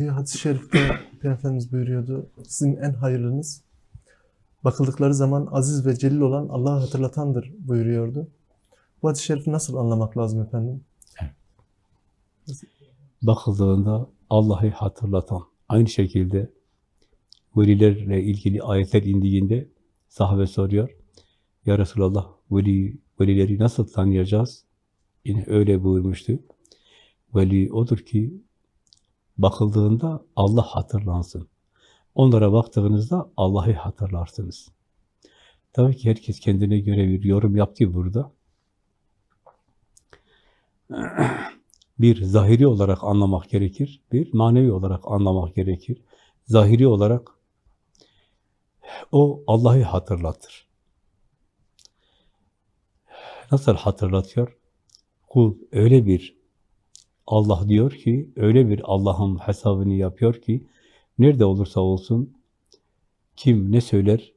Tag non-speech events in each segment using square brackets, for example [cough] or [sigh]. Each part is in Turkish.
Bir hadis-i şerifte Peygamber Efendimiz buyuruyordu. Sizin en hayırlınız bakıldıkları zaman aziz ve celil olan Allah'ı hatırlatandır buyuruyordu. Bu hadis-i şerifi nasıl anlamak lazım efendim? bakıldığında Allah'ı hatırlatan, aynı şekilde velilerle ilgili ayetler indiğinde sahabe soruyor. Ya Resulallah, veli, velileri nasıl tanıyacağız? Yine öyle buyurmuştu. Veli odur ki bakıldığında Allah hatırlansın. Onlara baktığınızda Allah'ı hatırlarsınız. Tabii ki herkes kendine göre bir yorum yaptı burada. [clears throat] bir zahiri olarak anlamak gerekir, bir manevi olarak anlamak gerekir. Zahiri olarak o Allah'ı hatırlatır. Nasıl hatırlatıyor? Kul öyle bir Allah diyor ki, öyle bir Allah'ın hesabını yapıyor ki, nerede olursa olsun, kim ne söyler,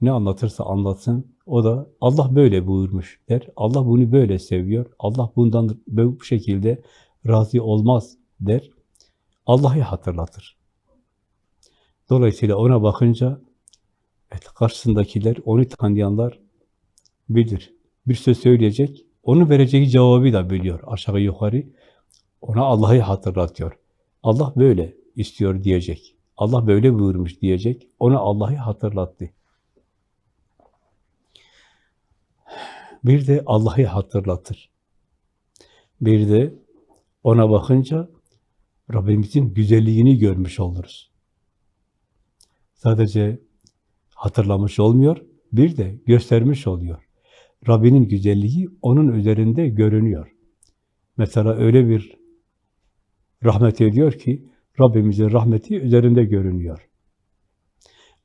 ne anlatırsa anlatsın, o da Allah böyle buyurmuş der. Allah bunu böyle seviyor. Allah bundan bu şekilde razı olmaz der. Allah'ı hatırlatır. Dolayısıyla ona bakınca evet, karşısındakiler, onu tanıyanlar bilir. Bir söz söyleyecek, onun vereceği cevabı da biliyor aşağı yukarı. Ona Allah'ı hatırlatıyor. Allah böyle istiyor diyecek. Allah böyle buyurmuş diyecek. Ona Allah'ı hatırlattı. Bir de Allah'ı hatırlatır. Bir de ona bakınca Rabbimizin güzelliğini görmüş oluruz. Sadece hatırlamış olmuyor, bir de göstermiş oluyor. Rabbinin güzelliği onun üzerinde görünüyor. Mesela öyle bir rahmet ediyor ki, Rabbimizin rahmeti üzerinde görünüyor.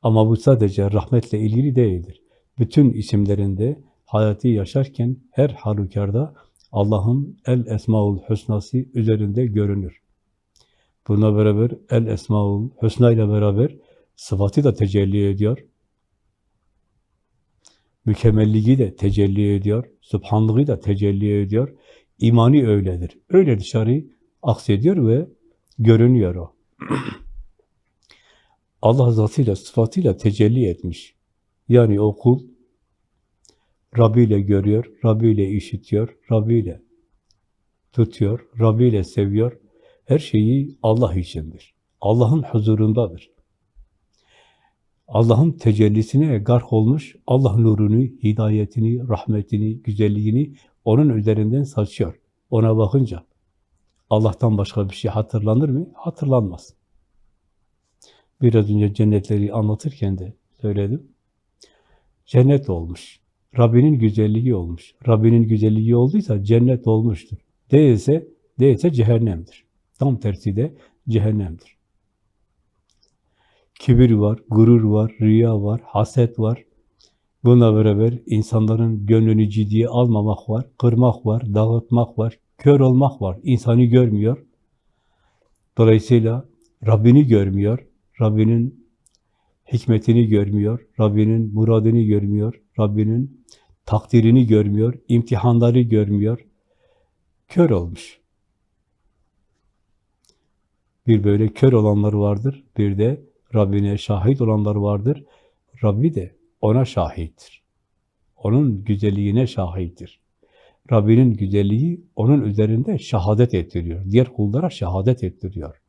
Ama bu sadece rahmetle ilgili değildir. Bütün isimlerinde, hayatı yaşarken her halükarda Allah'ın El Esmaül Hüsnası üzerinde görünür. Buna beraber El Esmaül Hüsna ile beraber sıfatı da tecelli ediyor. Mükemmelliği de tecelli ediyor. Subhanlığı da tecelli ediyor. İmani öyledir. Öyle dışarı aksediyor ve görünüyor o. [clears throat] Allah zatıyla, sıfatıyla tecelli etmiş. Yani o kul Rabbi ile görüyor, Rabbi ile işitiyor, Rabbi ile tutuyor, Rabbi ile seviyor. Her şeyi Allah içindir. Allah'ın huzurundadır. Allah'ın tecellisine gark olmuş, Allah nurunu, hidayetini, rahmetini, güzelliğini onun üzerinden saçıyor. Ona bakınca Allah'tan başka bir şey hatırlanır mı? Hatırlanmaz. Biraz önce cennetleri anlatırken de söyledim. Cennet olmuş. Rabbinin güzelliği olmuş. Rabbinin güzelliği olduysa cennet olmuştur. Değilse, değilse cehennemdir. Tam tersi de cehennemdir. Kibir var, gurur var, riya var, haset var. Buna beraber insanların gönlünü ciddiye almamak var, kırmak var, dağıtmak var, kör olmak var. İnsanı görmüyor. Dolayısıyla Rabbini görmüyor. Rabbinin hikmetini görmüyor. Rabbinin muradını görmüyor. Rabbinin takdirini görmüyor. imtihanları görmüyor. Kör olmuş. Bir böyle kör olanlar vardır. Bir de Rabbine şahit olanlar vardır. Rabbi de ona şahittir. Onun güzelliğine şahittir. Rabbinin güzelliği onun üzerinde şehadet ettiriyor. Diğer kullara şehadet ettiriyor.